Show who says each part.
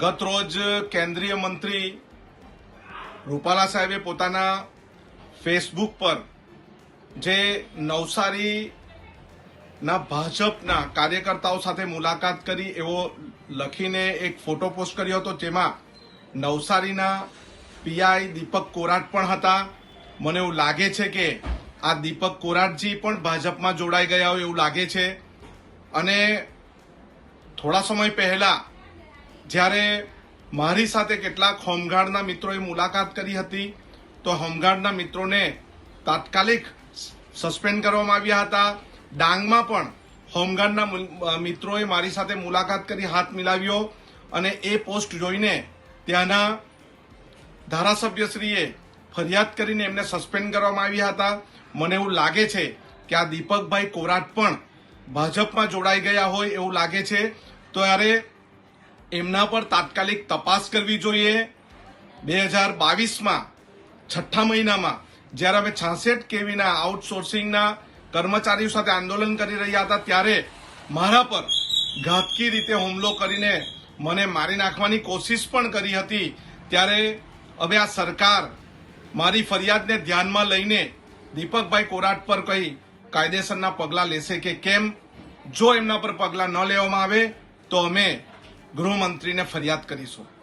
Speaker 1: ગત રોજ કેન્દ્રીય મંત્રી રૂપાલા સાહેબે પોતાના ફેસબુક પર જે નવસારીના ભાજપના કાર્યકર્તાઓ સાથે મુલાકાત કરી એવો લખીને એક ફોટો પોસ્ટ કર્યો હતો, જેમાં નવસારીના પીઆઈ દીપક કોરાટ પણ હતા. મને એવું લાગે છે કે આ દીપક કોરાટજી પણ ભાજપમાં જોડાઈ ગયા હોય એવું લાગે છે. અને થોડા સમય પહેલા જ્યારે મારી સાથે કેટલાક હોમગાર્ડના મિત્રોએ મુલાકાત કરી હતી, તો હોમગાર્ડના મિત્રોને તાત્કાલિક સસ્પેન્ડ કરવામાં આવ્યા હતા. ડાંગમાં પણ હોમગાર્ડના મિત્રોએ મારી સાથે મુલાકાત કરી, હાથ મિલાવ્યો અને એ પોસ્ટ જોઈને ત્યાંના ધારાસભ્યશ્રીએ ફરિયાદ કરીને એમને સસ્પેન્ડ કરવામાં આવ્યા હતા. મને એવું લાગે છે કે આ દીપકભાઈ કોરાટ પણ ભાજપમાં જોડાઈ ગયા હોય એવું લાગે છે. ત્યારે એમના પર તાત્કાલિક તપાસ કરવી જોઈએ. બે હજાર બાવીસમાં, છઠ્ઠા મહિનામાં, જ્યારે અમે છાસઠ કેવીના આઉટસોર્સિંગના કર્મચારીઓ સાથે આંદોલન કરી રહ્યા હતા, ત્યારે મારા પર ઘાતકી રીતે હુમલો કરીને મને મારી નાખવાની કોશિશ પણ કરી હતી. ત્યારે હવે આ સરકાર મારી ફરિયાદને ધ્યાનમાં લઈને દીપકભાઈ કોરાટ પર કઈ કાયદેસરના પગલાં લેશે કે કેમ? જો એમના પર પગલાં ન લેવામાં આવે, તો અમે ગૃહમંત્રીને ફરિયાદ કરીશું.